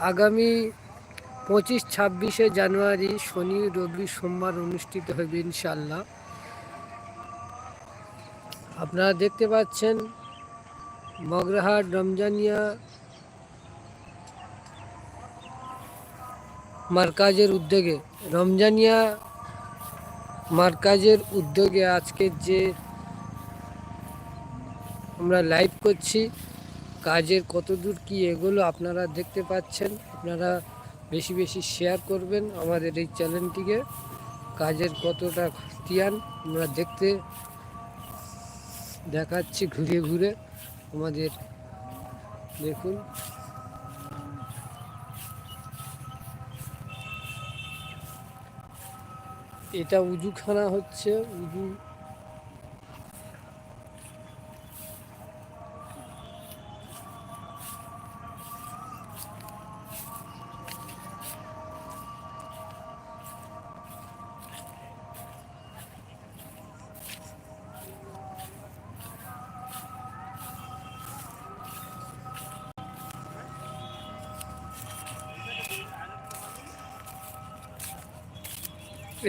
আগামী পঁচিশ ছাব্বিশে জানুয়ারি শনি রবি সোমবার অনুষ্ঠিত হবে ইনশাল্লাহ আপনারা দেখতে পাচ্ছেন মগরাহাট রমজানিয়া মার্কাজের উদ্যোগে, রমজানিয়া মার্কাজের উদ্যোগে আজকের যে আমরা লাইভ করছি কাজের কতদূর কি এগুলো আপনারা দেখতে পাচ্ছেন। আপনারা বেশি বেশি শেয়ার করবেন আমাদের এই চ্যানেলটিকে কাজের কতটা খতিয়ান আমরা দেখতে দেখাচ্ছি ঘুরে ঘুরে। আমাদের দেখুন। এটা উজুখানা হচ্ছে, উজু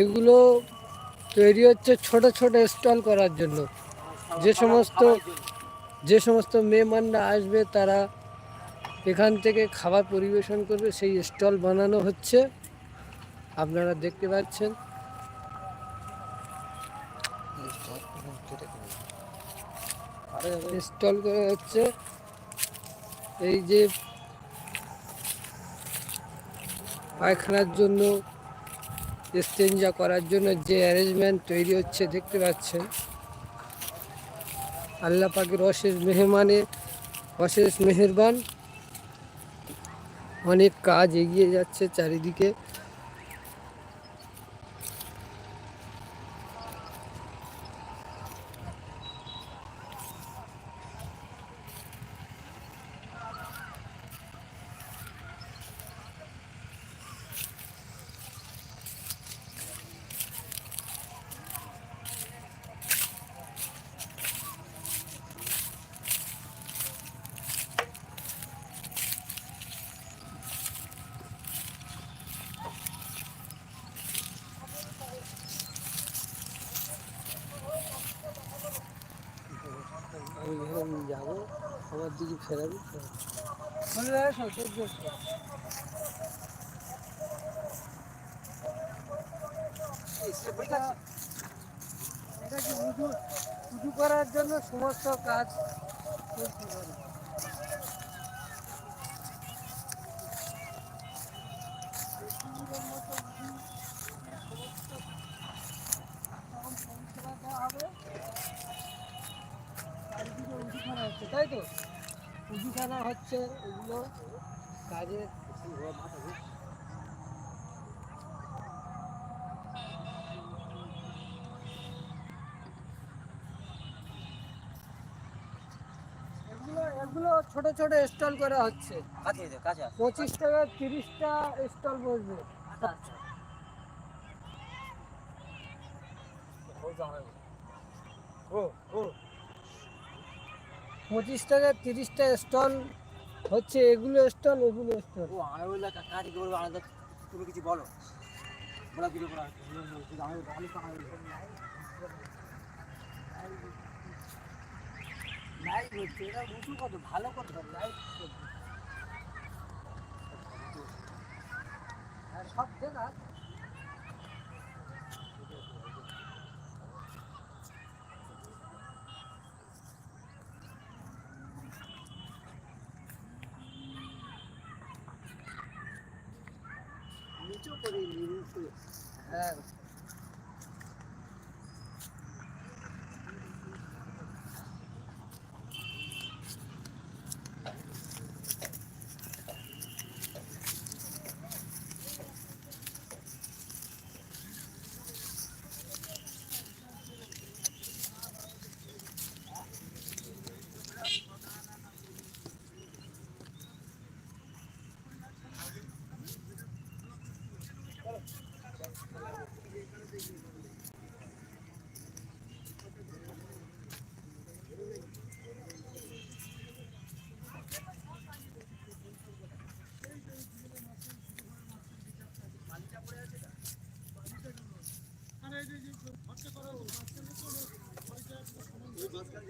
এগুলো তৈরি হচ্ছে ছোট ছোট স্টল করার জন্য। যে সমস্ত যে সমস্ত মেহমানরা আসবে, তারা এখান থেকে খাবার পরিবেশন করবে, সেই স্টল বানানো হচ্ছে। আপনারা দেখতে পাচ্ছেন। স্টল করা হচ্ছে। এই যে পায়খানার জন্য এক্সচেঞ্জা করার জন্য যে অ্যারেঞ্জমেন্ট তৈরি হচ্ছে, দেখতে পাচ্ছেন। আল্লাহ পাখির অশেষ মেহমানে, অশেষ মেহেরবান। অনেক কাজ এগিয়ে যাচ্ছে চারিদিকে। যাব আমার দিকে ফেরাবি। এটা- কি উজু করার জন্য সমস্ত কাজ করতে পারে। হচ্ছে তাই তো? উজুখানা হচ্ছে এগুলো কাজে। এগুলো এগুলো ছোট ছোট স্টল করা হচ্ছে। পঁচিশ টাকা তিরিশটা স্টল বসবে। ও ও। পঁচিশ টাকা তিরিশটা স্টল হচ্ছে, এগুলো স্টল এগুলো স্টল। ও আমি বললাম কা- কাজ কি বলব আমাদের তুমি কিছু বলো। হচ্ছে, এটা কত, ভালো কত? লাইভ সব দেখা করে নিচু হ্যাঁ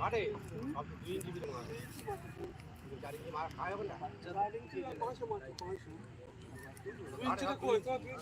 মাঠে দুই ইঞ্চি ভিতরে মারা চার ইঞ্চি মারা খায় হবে না?